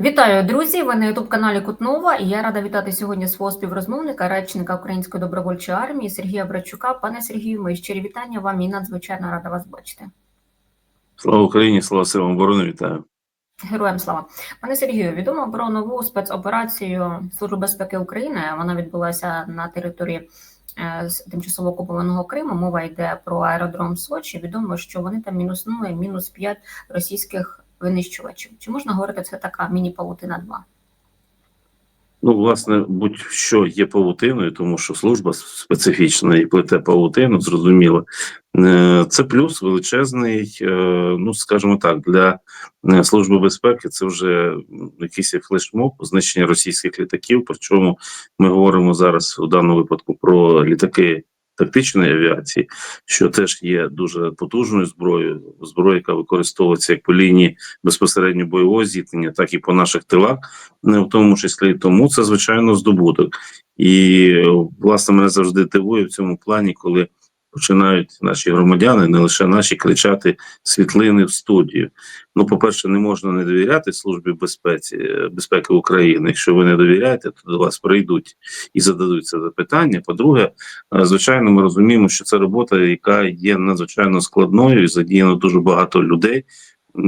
Вітаю, друзі! Ви на ютуб каналі Кутнова. І я рада вітати сьогодні свого співрозмовника, речника Української добровольчої армії Сергія Брачука. Пане Сергію, мої щирі вітання вам і надзвичайно рада вас бачити. Слава Україні, слава силам оборони, вітаю. Героям слава пане Сергію. Відомо про нову спецоперацію Служби безпеки України. Вона відбулася на території е, тимчасово окупованого Криму. Мова йде про аеродром Сочі. Відомо, що вони там мінуснули мінус 5 російських винищувачів. Чи можна говорити, це така міні-павутина 2 Ну, власне, будь-що є павутиною, тому що служба специфічна і плете павутину, зрозуміло. Е, Це плюс величезний, е, ну скажімо так, для е, служби безпеки це вже якийсь флешмоб, знищення російських літаків. Причому ми говоримо зараз у даному випадку про літаки тактичної авіації, що теж є дуже потужною зброєю, зброя, яка використовується як по лінії безпосередньо бойового зіткнення, так і по наших тилах, не в тому числі тому це звичайно здобуток. І власне мене завжди дивує в цьому плані, коли починають наші громадяни, не лише наші, кричати світлини в студію. Ну, по-перше, не можна не довіряти службі безпеці безпеки України. Якщо ви не довіряєте, то до вас прийдуть і зададуть це запитання. По-друге, е, звичайно, ми розуміємо, що це робота, яка є надзвичайно складною, і задіяно дуже багато людей.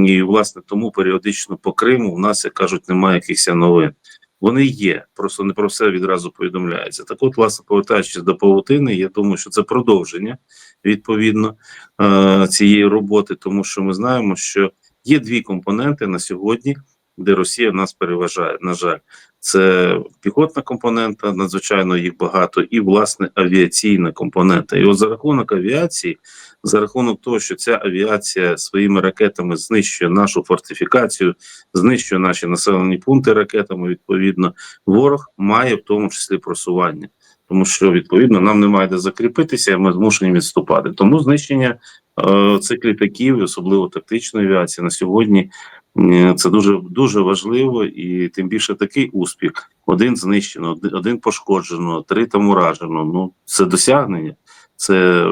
І власне тому періодично по Криму в нас, як кажуть, немає якихось новин. Вони є, просто не про все відразу повідомляється. Так, от, власне, повертаючись до павутини, я думаю, що це продовження відповідно е цієї роботи, тому що ми знаємо, що є дві компоненти на сьогодні, де Росія нас переважає. На жаль, це піхотна компонента, надзвичайно їх багато, і власне авіаційна компонента. І от за рахунок авіації, за рахунок того, що ця авіація своїми ракетами знищує нашу фортифікацію, знищує наші населені пункти ракетами. Відповідно, ворог має в тому числі просування. Тому що відповідно нам немає де закріпитися, і ми змушені відступати. Тому знищення е, цих літаків, особливо тактичної авіації, на сьогодні це дуже дуже важливо, і тим більше такий успіх: один знищено, один, один пошкоджено, три там уражено. Ну це досягнення. Це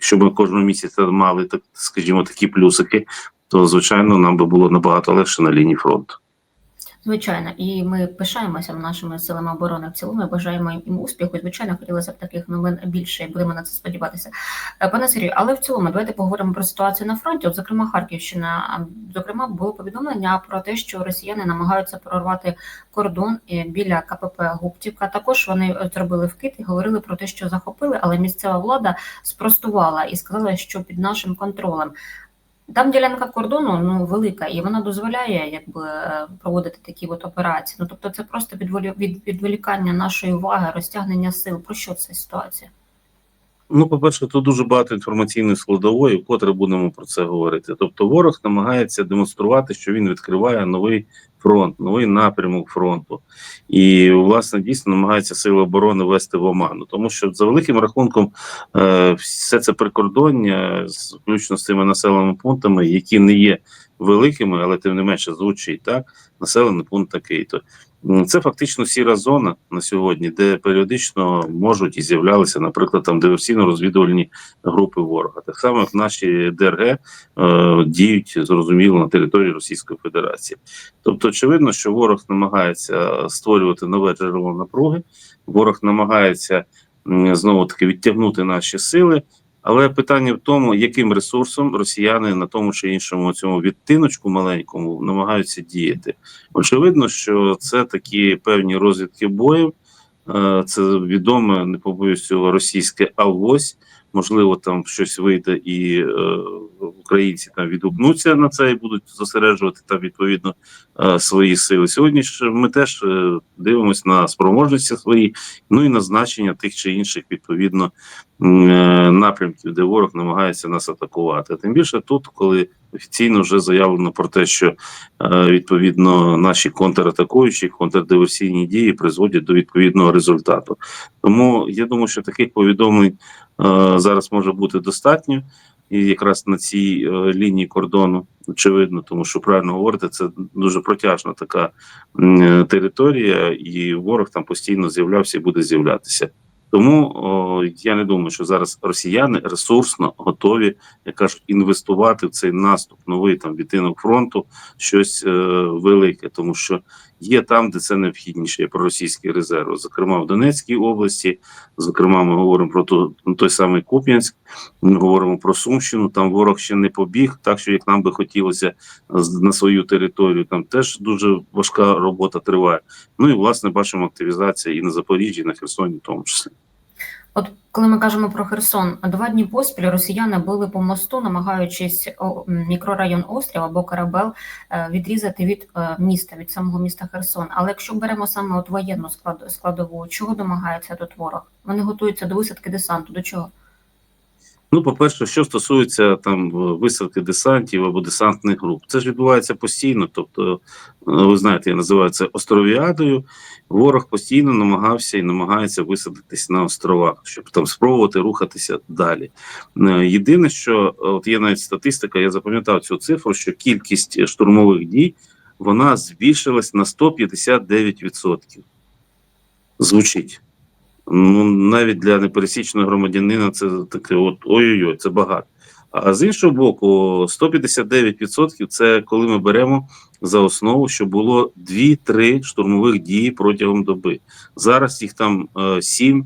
щоб ми кожного місяця мали так, скажімо, такі плюсики, то звичайно нам би було набагато легше на лінії фронту. Звичайно, і ми пишаємося нашими силами оборони в цілому. Бажаємо їм успіху. Звичайно, хотілося б таких новин більше, і будемо на це сподіватися. Е, пане Сергію, але в цілому давайте поговоримо про ситуацію на фронті. От, зокрема, Харківщина, зокрема, було повідомлення про те, що росіяни намагаються прорвати кордон е, біля КПП Гуптівка. Також вони зробили вкид і говорили про те, що захопили, але місцева влада спростувала і сказала, що під нашим контролем. Там ділянка кордону ну велика, і вона дозволяє якби проводити такі от операції. Ну тобто, це просто відволі... відволікання нашої уваги, розтягнення сил. Про що це ситуація? Ну, по-перше, тут дуже багато інформаційної складової, вкотре будемо про це говорити. Тобто, ворог намагається демонструвати, що він відкриває новий фронт, новий напрямок фронту, і власне дійсно намагається сили оборони вести в оману, тому що за великим рахунком е, все це прикордоння, включно з тими населеними пунктами, які не є великими, але тим не менше звучить так. Населений пункт такий то. Це фактично сіра зона на сьогодні, де періодично можуть і з'являлися, наприклад, там диверсійно-розвідувальні групи ворога. Так само як наші ДРГ е, діють зрозуміло на території Російської Федерації. Тобто, очевидно, що ворог намагається створювати нове джерело напруги, ворог намагається знову таки відтягнути наші сили. Але питання в тому, яким ресурсом росіяни на тому чи іншому цьому відтиночку маленькому намагаються діяти. Очевидно, що це такі певні розвідки боїв. Е, це відоме, не побоюсь цього російське авось. Можливо, там щось вийде, і е, українці там відгукнуться на це і будуть зосереджувати там відповідно е, свої сили. Сьогодні ж ми теж е, дивимося на спроможності свої, ну і на значення тих чи інших відповідно е, напрямків, де ворог намагається нас атакувати. Тим більше тут, коли офіційно вже заявлено про те, що е, відповідно наші контратакуючі, контрдиверсійні дії призводять до відповідного результату. Тому я думаю, що таких повідомлень зараз може бути достатньо. І якраз на цій е, лінії кордону очевидно, тому що правильно говорити, це дуже протяжна така е, територія, і ворог там постійно з'являвся і буде з'являтися. Тому о, я не думаю, що зараз росіяни ресурсно готові, як кажуть, інвестувати в цей наступ, новий там відтинок фронту, щось е, велике, тому що є там, де це необхідніше, є проросійські резерви, зокрема в Донецькій області, зокрема, ми говоримо про ту, ну, той самий Куп'янськ, ми говоримо про Сумщину. Там ворог ще не побіг, так що як нам би хотілося на свою територію, там теж дуже важка робота триває. Ну і власне бачимо активізація і на Запоріжжі, і на Херсоні, в тому числі. От коли ми кажемо про Херсон, два дні поспіль росіяни били по мосту, намагаючись мікрорайон Острів або Карабел е, відрізати від е, міста, від самого міста Херсон. Але якщо беремо саме от воєнну склад, складову, чого домагається тут ворог? Вони готуються до висадки десанту. До чого? Ну, по-перше, що стосується там висадки десантів або десантних груп, це ж відбувається постійно. Тобто, е, ви знаєте, я називаю це островіадою. Ворог постійно намагався і намагається висадитись на островах, щоб там спробувати рухатися далі. Е, Єдине, що е, от є навіть статистика, я запам'ятав цю цифру, що кількість штурмових дій вона збільшилась на 159%. Звучить. Ну, навіть для непересічного громадянина це таке от ой-ой-ой, це багато. А з іншого боку, 159% це коли ми беремо за основу, що було 2-3 штурмових дії протягом доби. Зараз їх там е, 7,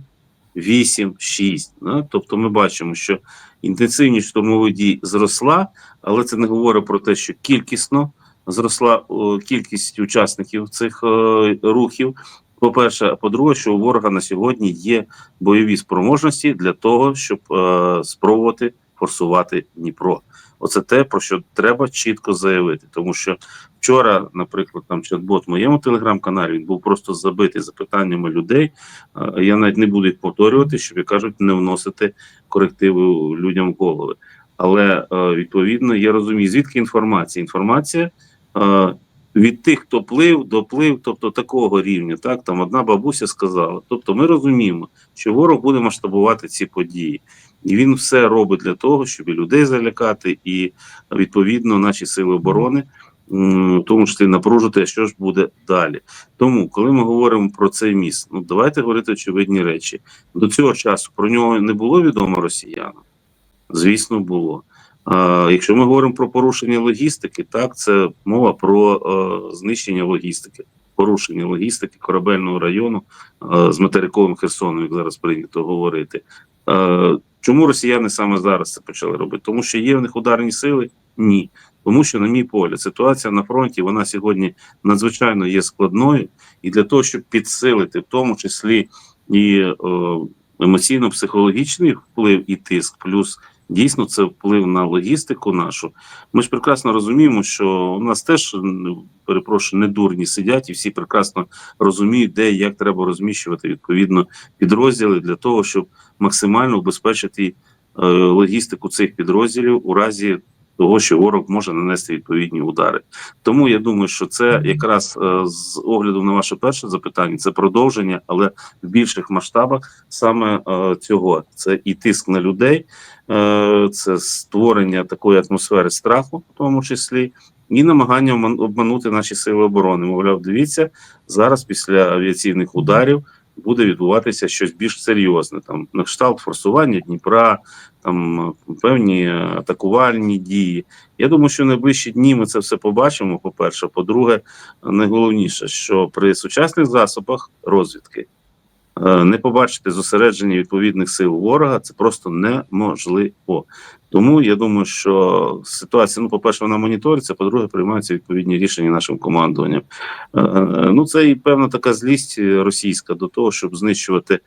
8, 6. Да? Тобто ми бачимо, що інтенсивність штурмових дій зросла, але це не говорить про те, що кількісно зросла кількість учасників цих е, рухів. По-перше, а по-друге, що у ворога на сьогодні є бойові спроможності для того, щоб е, спробувати форсувати Дніпро. Оце те, про що треба чітко заявити. Тому що вчора, наприклад, там чат-бот в моєму телеграм-каналі він був просто забитий запитаннями людей. Е, я навіть не буду їх повторювати, щоб як кажуть, не вносити корективи людям в голови. Але е, відповідно я розумію, звідки інформація. Інформація. Е, від тих, хто плив, доплив, тобто такого рівня, так там одна бабуся сказала. Тобто, ми розуміємо, що ворог буде масштабувати ці події, і він все робить для того, щоб людей залякати, і відповідно наші сили оборони, в тому числі напружити, що ж буде далі. Тому, коли ми говоримо про цей міст, ну давайте говорити очевидні речі. До цього часу про нього не було відомо росіянам. Звісно, було. Якщо ми говоримо про порушення логістики, так це мова про е, знищення логістики, порушення логістики корабельного району е, з материковим Херсоном, як зараз прийнято говорити. Е, чому росіяни саме зараз це почали робити? Тому що є в них ударні сили? Ні. Тому що, на мій погляд, ситуація на фронті вона сьогодні надзвичайно є складною, і для того, щоб підсилити, в тому числі і емоційно-психологічний вплив і тиск, плюс дійсно це вплив на логістику нашу. Ми ж прекрасно розуміємо, що у нас теж перепрошую, не дурні сидять, і всі прекрасно розуміють, де і як треба розміщувати відповідно підрозділи для того, щоб максимально убезпечити е, логістику цих підрозділів у разі того, що ворог може нанести відповідні удари. Тому я думаю, що це якраз е, з огляду на ваше перше запитання, це продовження, але в більших масштабах саме е, цього це і тиск на людей, е, це створення такої атмосфери страху, в тому числі. І намагання обман- обманути наші сили оборони. Мовляв, дивіться, зараз після авіаційних ударів буде відбуватися щось більш серйозне. Там на кшталт форсування Дніпра, там певні атакувальні дії. Я думаю, що в найближчі дні ми це все побачимо. По-перше, по-друге, найголовніше, що при сучасних засобах розвідки не побачити зосередження відповідних сил ворога це просто неможливо. Тому я думаю, що ситуація, ну, по-перше, вона моніториться, по-друге, приймаються відповідні рішення нашим командуванням. Е, е, Ну, це і певна така злість російська до того, щоб знищувати.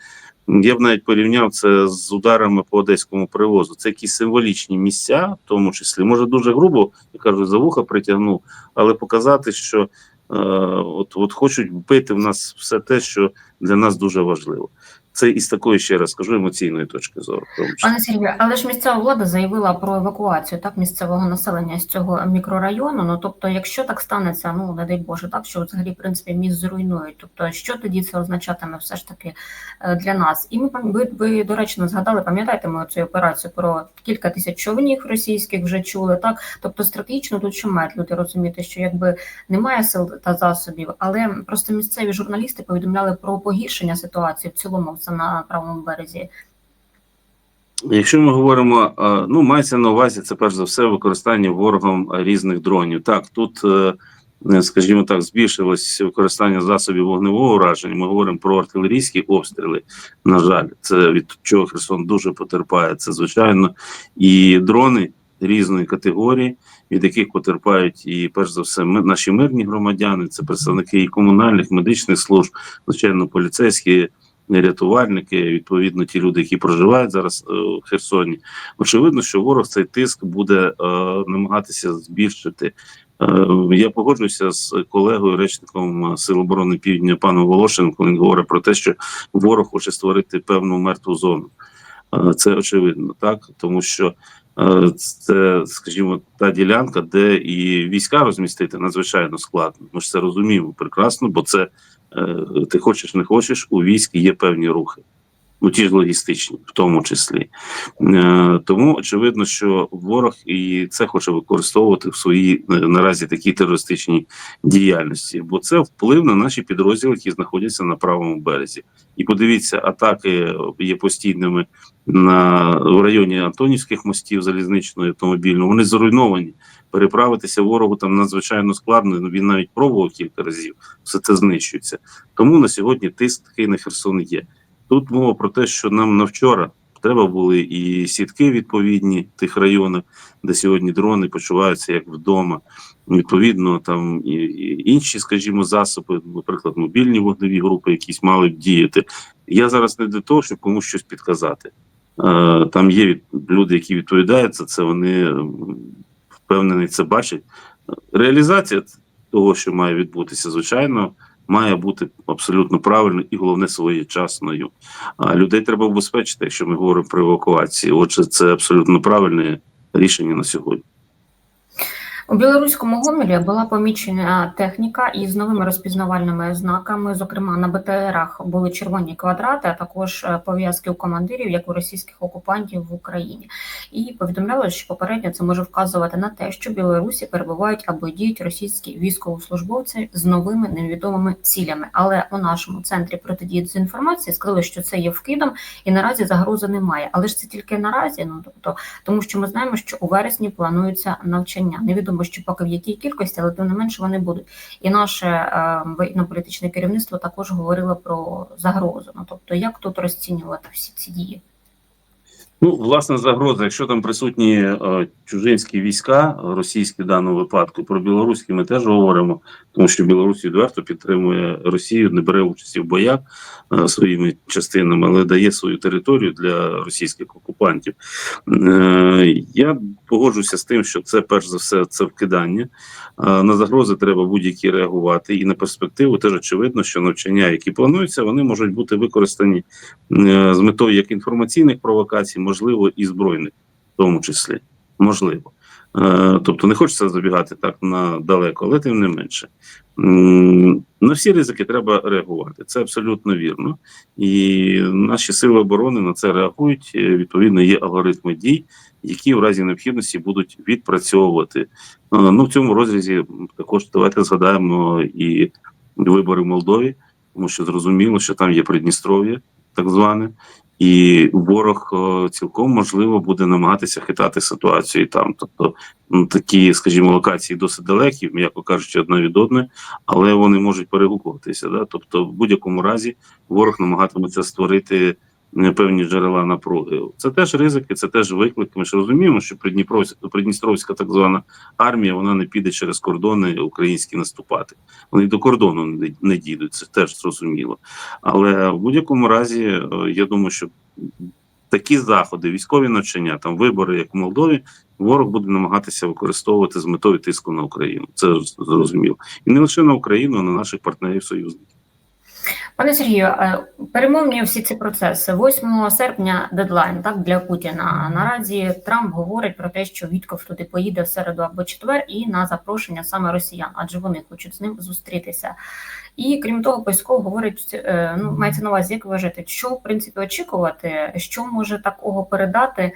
Я б навіть порівняв це з ударами по одеському привозу. Це якісь символічні місця, в тому числі, може дуже грубо, я кажу, за вуха притягнув, але показати, що е, от, от хочуть вбити в нас все те, що для нас дуже важливо. Це із такої ще раз скажу емоційної точки зору. Пане Сергію, але ж місцева влада заявила про евакуацію так місцевого населення з цього мікрорайону. Ну тобто, якщо так станеться, ну не дай Боже, так що взагалі в принципі міст зруйнують. Тобто, що тоді це означатиме все ж таки е, для нас? І ми ви, ви доречно згадали, пам'ятаєте ми цю операцію про кілька тисяч човнів російських вже чули. Так, тобто стратегічно тут що мають люди розуміти, що якби немає сил та засобів, але просто місцеві журналісти повідомляли про погіршення ситуації в цілому в на правому березі. Якщо ми говоримо, е, ну мається на увазі це перш за все використання ворогом різних дронів. Так, тут, е, е, скажімо так, збільшилось використання засобів вогневого ураження. Ми говоримо про артилерійські обстріли. На жаль, це від чого Херсон дуже потерпає. Це звичайно і дрони різної категорії, від яких потерпають і перш за все наші мирні громадяни, це представники і комунальних медичних служб, звичайно, поліцейські рятувальники, відповідно, ті люди, які проживають зараз е, в Херсоні. Очевидно, що ворог цей тиск буде е, намагатися збільшити. Е, я погоджуюся з колегою, речником Сил оборони Півдня паном Волошиним, коли він говорить про те, що ворог хоче створити певну мертву зону. Це очевидно, так тому що. Це, скажімо, та ділянка, де і війська розмістити надзвичайно складно. Ми ж це розуміємо прекрасно, бо це ти хочеш не хочеш, у військ є певні рухи, ну ті ж логістичні, в тому числі. Е, Тому очевидно, що ворог і це хоче використовувати в своїй е, наразі такій терористичній діяльності, бо це вплив на наші підрозділи, які знаходяться на правому березі. І подивіться, атаки є постійними на в районі Антонівських мостів залізничного і автомобільного. Вони зруйновані. Переправитися ворогу там надзвичайно складно. Він навіть пробував кілька разів. Все це знищується. Тому на сьогодні тиск такий на Херсон є. Тут мова про те, що нам на вчора треба були і сітки відповідні в тих районах, де сьогодні дрони почуваються як вдома. Відповідно, там і інші, скажімо, засоби, наприклад, мобільні вогневі групи, якісь мали б діяти. Я зараз не для того, щоб комусь щось підказати. Е, Там є люди, які відповідають за це, вони впевнені впевнений це бачать. Реалізація того, що має відбутися, звичайно, має бути абсолютно правильною і головне своєчасною. А людей треба убезпечити, якщо ми говоримо про евакуацію. Отже, це абсолютно правильне рішення на сьогодні. У білоруському Гомелі була помічена техніка із новими розпізнавальними знаками. Зокрема, на БТРах були червоні квадрати, а також е, пов'язки у командирів, як у російських окупантів в Україні. І повідомляли, що попередньо це може вказувати на те, що Білорусі перебувають або діють російські військовослужбовці з новими невідомими цілями. Але у нашому центрі протидії дезінформації сказали, що це є вкидом, і наразі загрози немає. Але ж це тільки наразі. Ну тобто, тому що ми знаємо, що у вересні плануються навчання. Невідомо, що поки в якій кількості, але тим не менше вони будуть. І наше е, воєнно-політичне керівництво також говорило про загрозу. Ну тобто, як тут розцінювати всі ці дії? Ну, власне, загроза, якщо там присутні е, чужинські війська, російські в даному випадку, про білоруські ми теж говоримо, тому що Білорусь відверто підтримує Росію, не бере участі в боях е, своїми частинами, але дає свою територію для російських окупантів. Е, я погоджуся з тим, що це перш за все це вкидання. Е, на загрози треба будь-які реагувати, і на перспективу теж очевидно, що навчання, які плануються, вони можуть бути використані е, з метою як інформаційних провокацій, можливо, і збройних, в тому числі. Можливо. Е, Тобто не хочеться забігати так на далеко, але тим не менше. На всі ризики треба реагувати. Це абсолютно вірно. І наші сили оборони на це реагують. Е, Відповідно, є алгоритми дій, які в разі необхідності будуть відпрацьовувати. Е, Ну, в цьому розрізі також давайте згадаємо і вибори в Молдові, тому що зрозуміло, що там є Придністров'я, так зване, і ворог е, цілком можливо буде намагатися хитати ситуацію там. Тобто такі, скажімо, локації досить далекі, м'яко кажучи, одна від одної, але вони можуть перегукуватися. Да? Тобто, в будь-якому разі ворог намагатиметься створити певні джерела напруги. Це теж ризики, це теж виклик. Ми ж розуміємо, що Придністровська так звана армія вона не піде через кордони українські наступати. Вони до кордону не, не дійдуть, це теж зрозуміло. Але в будь-якому разі, е, я думаю, що такі заходи, військові навчання, там вибори, як в Молдові, ворог буде намагатися використовувати з метою тиску на Україну. Це зрозуміло. І не лише на Україну, а на наших партнерів союзників. Пане Сергію, е, перемовні всі ці процеси. 8 серпня дедлайн так для Путіна. Наразі Трамп говорить про те, що Вітков туди поїде в середу або четвер, і на запрошення саме росіян, адже вони хочуть з ним зустрітися. І крім того, Песков говорить, е, ну мається на увазі, як ви вважаєте, що в принципі очікувати, що може такого передати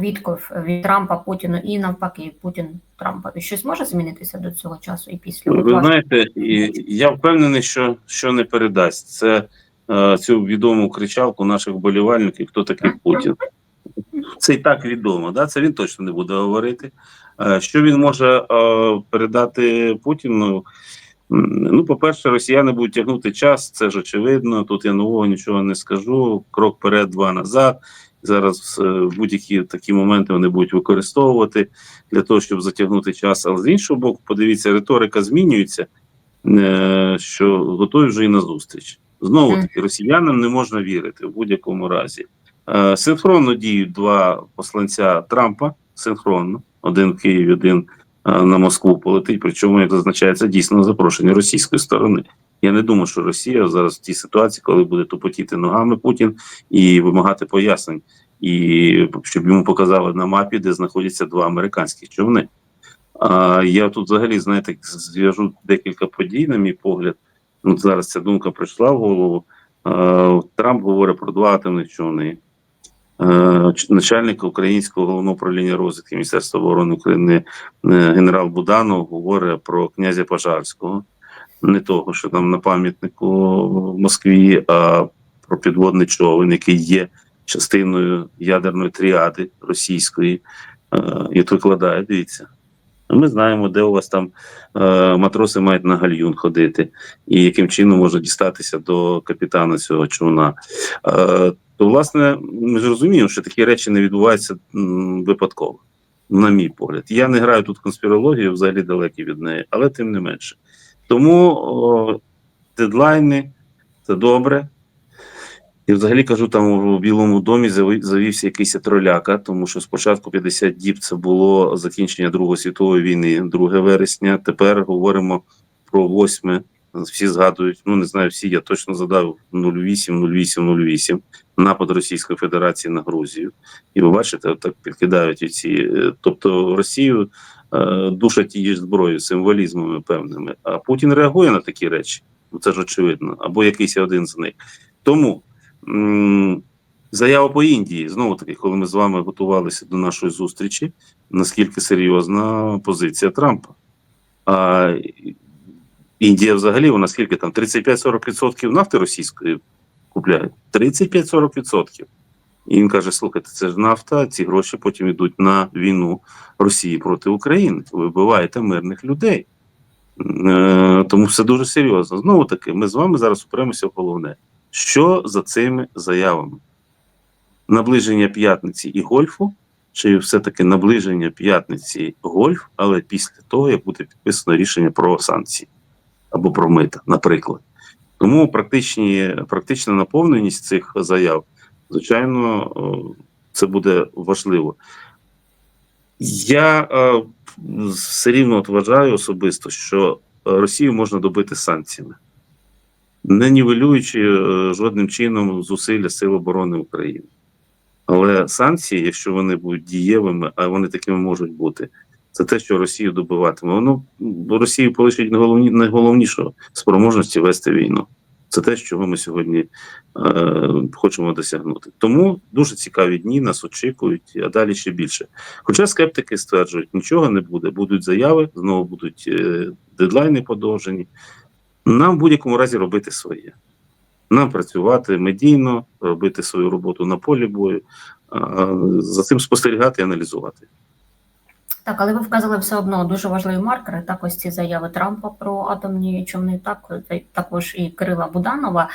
Вітков від Трампа Путіну і навпаки Путін Трампові. Щось може змінитися до цього часу і після? Ви ваш- знаєте, і я впевнений, що, що не передасть. Це е, цю відому кричалку наших вболівальників, хто такий Путін. Це і так відомо, да? це він точно не буде говорити. Е, Що він може е, передати Путіну? Ну, по-перше, росіяни будуть тягнути час, це ж очевидно. Тут я нового нічого не скажу. Крок вперед, два назад. Зараз е, будь-які такі моменти вони будуть використовувати для того, щоб затягнути час. Але з іншого боку, подивіться, риторика змінюється, е, що готові вже і на зустріч. Знову таки, росіянам не можна вірити в будь-якому разі. Е, Синхронно діють два посланця Трампа, синхронно, один в Києві, один на Москву полетить. Причому, як зазначається, дійсно запрошення російської сторони. Я не думаю, що Росія зараз в тій ситуації, коли буде тупотіти ногами Путін і вимагати пояснень, і щоб йому показали на мапі, де знаходяться два американські човни. А я тут взагалі, знаєте, зв'яжу декілька подій, на мій погляд. Ну, зараз ця думка прийшла в голову. Е, Трамп говорить про два атомних човни. Начальник українського головного управління розвідки Міністерства оборони України е, генерал Буданов говорить про князя Пожарського, не того, що там на пам'ятнику в Москві, а про підводний човен, який є частиною ядерної тріади російської, е, і от викладає, дивіться. Ми знаємо, де у вас там е, матроси мають на гальюн ходити, і яким чином можна дістатися до капітана цього човна. Е, то, власне, ми ж розуміємо, що такі речі не відбуваються м, випадково, на мій погляд. Я не граю тут конспірологію, взагалі далекий від неї, але тим не менше. Тому о, дедлайни це добре. І взагалі кажу, там у Білому домі завівся якийсь троляка, тому що спочатку 50 діб це було закінчення Другої світової війни, 2 вересня. Тепер говоримо про 8. Всі згадують, ну не знаю, всі я точно задав 08, 08, 08, напад Російської Федерації на Грузію. І ви бачите, так підкидають ці. е, Тобто Росію душать її ж зброєю, символізмами певними. А Путін реагує на такі речі. Ну, Це ж очевидно, або якийсь один з них. Тому заява по Індії, знову таки, коли ми з вами готувалися до нашої зустрічі, наскільки серйозна позиція Трампа. А Індія взагалі, вона скільки там 35-40% нафти російської купляє? 35-40%. І він каже: слухайте, це ж нафта, ці гроші потім йдуть на війну Росії проти України. Ви вбиваєте мирних людей. Е, тому все дуже серйозно. Знову таки, ми з вами зараз упремося в головне. Що за цими заявами? Наближення п'ятниці і гольфу, чи все-таки наближення п'ятниці гольф, але після того, як буде підписано рішення про санкції або про мита, наприклад. Тому практичні, практична наповненість цих заяв, звичайно, е, це буде важливо. Я е, все рівно вважаю особисто, що Росію можна добити санкціями, не нівелюючи е, жодним чином зусилля Сил оборони України. Але санкції, якщо вони будуть дієвими, а вони такими можуть бути, це те, що Росію добиватиме. Воно Росію полишить найголовні, найголовнішого спроможності вести війну. Це те, чого ми сьогодні е, хочемо досягнути. Тому дуже цікаві дні нас очікують, а далі ще більше. Хоча скептики стверджують, нічого не буде, будуть заяви, знову будуть е, дедлайни подовжені. Нам в будь-якому разі робити своє. Нам працювати медійно, робити свою роботу на полі бою, а за цим спостерігати і аналізувати. Так, але ви вказали все одно дуже важливі маркери. Так, ось ці заяви Трампа про атомні човни, так та також і Кирила Буданова.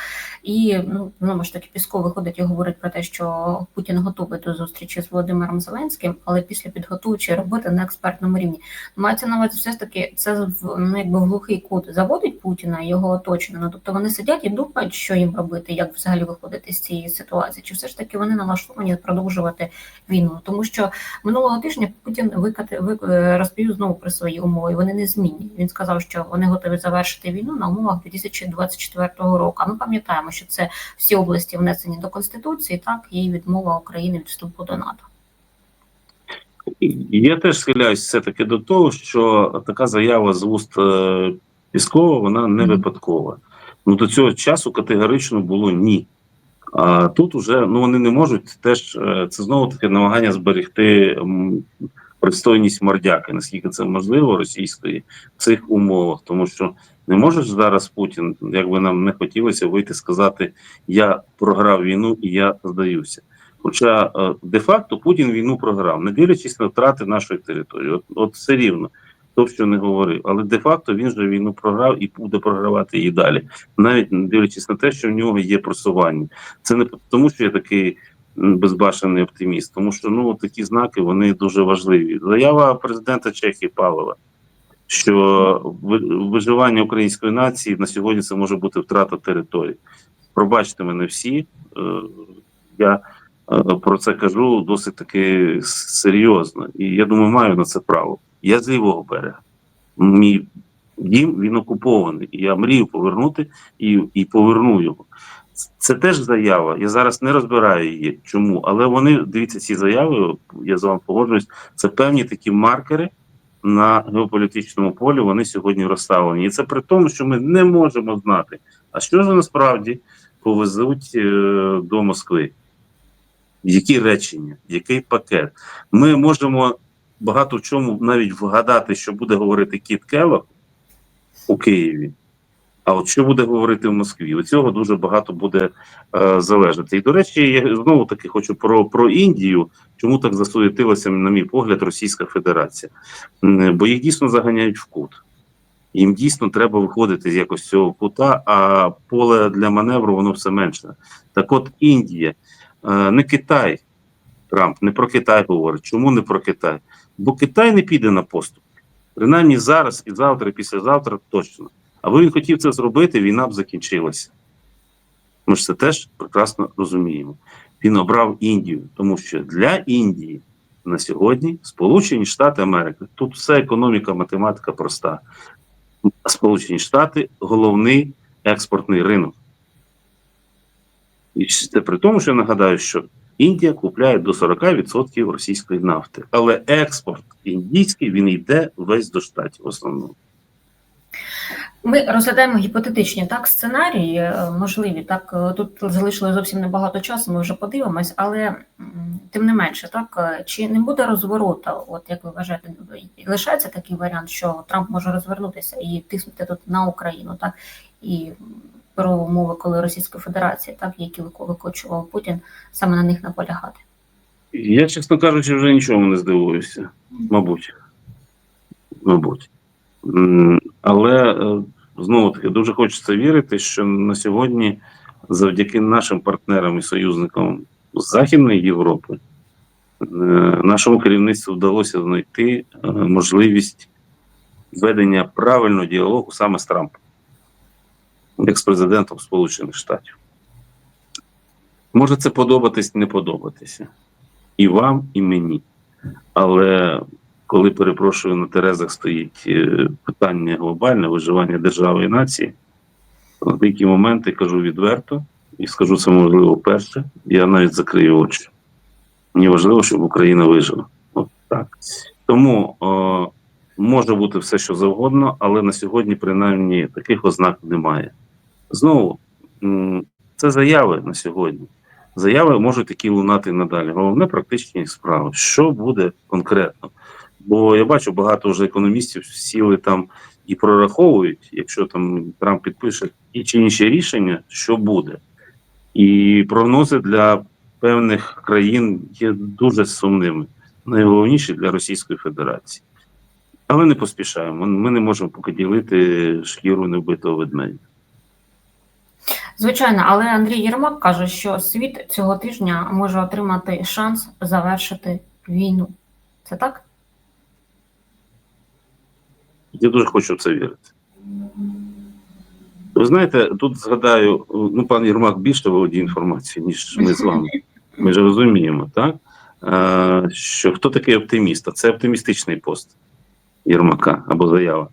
І ну знову ж таки Пісков виходить і говорить про те, що Путін готовий до зустрічі з Володимиром Зеленським, але після підготуючої роботи на експертному рівні. Мається на увазі, все ж таки це ну, якби глухий кут заводить Путіна його оточення. Ну тобто вони сидять і думають, що їм робити, як взагалі виходити з цієї ситуації, чи все ж таки вони налаштовані продовжувати війну, тому що минулого тижня Путін викати ви розповів знову про свої умови. Вони не змінні. Він сказав, що вони готові завершити війну на умовах 2024 року. А ми пам'ятаємо, що це всі області внесені до конституції, так і відмова України від вступу до НАТО. Я теж схиляюсь все-таки до того, що така заява з уст е, Піскова, вона не випадкова. Ну до цього часу категорично було ні. А тут уже ну вони не можуть теж е, це знову таки намагання зберегти пристойність мордяки, наскільки це можливо російської в цих умовах, тому що не може зараз Путін, як би нам не хотілося вийти сказати, я програв війну і я здаюся. Хоча е, де-факто Путін війну програв, не дивлячись на втрати нашої території. От, от все рівно, хто що не говорив. Але де-факто він же війну програв і буде програвати її далі, навіть не дивлячись на те, що в нього є просування. Це не тому, що я такий безбашений оптиміст, тому що ну такі знаки вони дуже важливі. Заява президента Чехії Павлова. Що виживання української нації на сьогодні це може бути втрата території. Пробачте мене всі. е, Я е, про це кажу досить таки серйозно. І я думаю, маю на це право. Я з лівого берега. Мій дім він окупований. Я мрію повернути і, і поверну його. Це теж заява. Я зараз не розбираю її. Чому? Але вони дивіться ці заяви. Я з вами погоджуюсь. Це певні такі маркери на геополітичному полі. Вони сьогодні розставлені. І це при тому, що ми не можемо знати, а що ж насправді повезуть е, до Москви. Які речення, який пакет? Ми можемо багато в чому навіть вгадати, що буде говорити Кіт Келлог у Києві. А от що буде говорити в Москві? У цього дуже багато буде е, залежати. І до речі, я знову таки хочу про, про Індію. Чому так засуетилася, на мій погляд, Російська Федерація? Бо їх дійсно заганяють в кут. Їм дійсно треба виходити з якось цього кута, а поле для маневру воно все менше. Так от Індія, е, не Китай, Трамп не про Китай говорить. Чому не про Китай? Бо Китай не піде на поступ. Принаймні зараз і завтра, і післязавтра точно. Аби він хотів це зробити, війна б закінчилася. Ми ж це теж прекрасно розуміємо. Він обрав Індію, тому що для Індії на сьогодні Сполучені Штати Америки. Тут все економіка, математика проста. Сполучені Штати головний експортний ринок. І це при тому, що я нагадаю, що Індія купляє до 40% російської нафти. Але експорт індійський він йде весь до штатів в основному. Ми розглядаємо гіпотетичні так сценарії, е, можливі. Так е, тут залишилось зовсім небагато часу. Ми вже подивимось, але тим не менше, так е, чи не буде розворота? От як ви вважаєте, лишається такий варіант, що Трамп може розвернутися і тиснути тут на Україну, так і про умови, коли Російська Федерація, так які викочував Путін, саме на них наполягати. Я, чесно кажучи, вже нічому не здивуюся. Мабуть. Мабуть. Але знову таки дуже хочеться вірити, що на сьогодні, завдяки нашим партнерам і союзникам з Західної Європи, е, нашому керівництву вдалося знайти е, можливість ведення правильного діалогу саме з Трампом, як з президентом Сполучених Штатів. Може це подобатись, не подобатися. І вам, і мені. Але коли перепрошую на Терезах стоїть е, питання глобальне виживання держави і нації, на деякі моменти кажу відверто і скажу це можливо вперше. Я навіть закрию очі. Мені важливо, щоб Україна вижила. От так. Тому о, може бути все, що завгодно, але на сьогодні, принаймні, таких ознак немає. Знову, це заяви на сьогодні. Заяви можуть такі лунати надалі. Головне практичні справи. Що буде конкретно? Бо я бачу, багато вже економістів сіли там і прораховують, якщо там Трамп підпише ті чи інші рішення, що буде. І прогнози для певних країн є дуже сумними, найголовніше для Російської Федерації. Але не поспішаємо. Ми не можемо поки ділити шкіру невбитого ведмедя. Звичайно, але Андрій Єрмак каже, що світ цього тижня може отримати шанс завершити війну. Це так? Я дуже хочу в це вірити. Ви знаєте, тут згадаю, ну, пан Єрмак більше володіє інформацією, ніж ми з вами. Ми ж розуміємо, так? Е, що хто такий оптиміст? Це оптимістичний пост Єрмака або заява.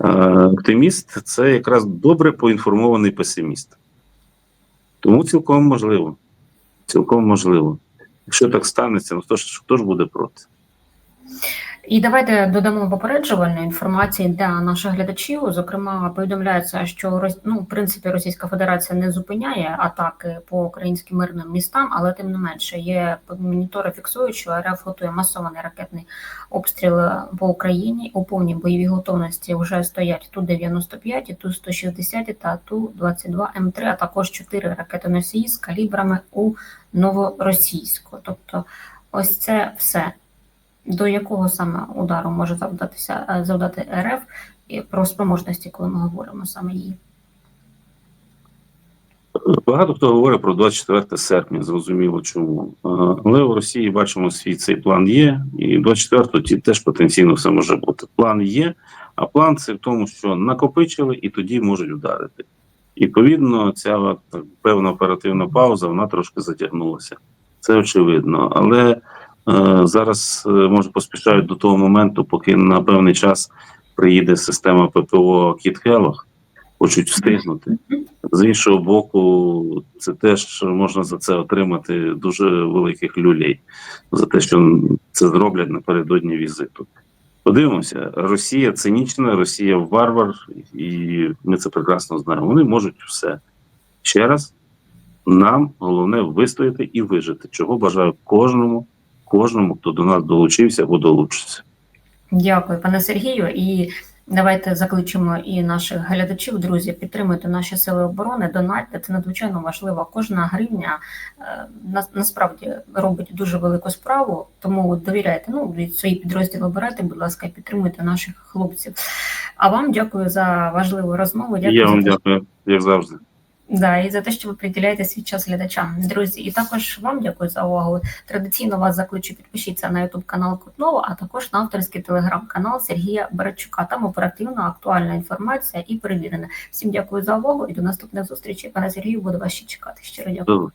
Е, оптиміст це якраз добре поінформований песиміст. Тому цілком можливо. Цілком можливо. Якщо так станеться, ну хто ж, хто ж буде проти? І давайте додамо попереджувальної інформації для наших глядачів. Зокрема, повідомляється, що ну, в принципі Російська Федерація не зупиняє атаки по українським мирним містам, але тим не менше є монітори фіксують, що РФ готує масований ракетний обстріл по Україні. У повній бойовій готовності вже стоять ту 95 ту 160 та ту 22 М3, а також чотири ракетоносії з калібрами у новоросійську. Тобто, ось це все до якого саме удару може завдатися е, завдати РФ і про спроможності, коли ми говоримо саме її. Багато хто говорить про 24 серпня, зрозуміло чому. Але в Росії бачимо свій цей план є, і 24 ті теж потенційно все може бути. План є, а план це в тому, що накопичили і тоді можуть ударити. І, Відповідно, ця певна оперативна пауза вона трошки затягнулася. Це очевидно. Але зараз е, може поспішають до того моменту, поки на певний час приїде система ППО Кіт Хелох, хочуть встигнути. З іншого боку, це теж можна за це отримати дуже великих люлей за те, що це зроблять напередодні візиту. Подивимося, Росія цинічна, Росія варвар, і ми це прекрасно знаємо. Вони можуть все. Ще раз, нам головне вистояти і вижити, чого бажаю кожному, кожному, хто до нас долучився або долучиться. Дякую, пане Сергію. І давайте закличемо і наших глядачів, друзі, підтримуйте наші сили оборони, донатьте. Це надзвичайно важливо. Кожна гривня е, на- насправді робить дуже велику справу. Тому довіряйте. Ну і свої підрозділи обирайте, будь ласка, підтримуйте наших хлопців. А вам дякую за важливу розмову. Дякую Я вам дякую, як завжди. Да, і за те, що ви приділяєте свій час глядачам, друзі. І також вам дякую за увагу. Традиційно вас закличу підпишіться на YouTube канал Кутнова, а також на авторський телеграм-канал Сергія Барачука. Там оперативна актуальна інформація і перевірена. Всім дякую за увагу і до наступних зустрічей. Пане Сергію, буду вас ще чекати. Щиро дякую.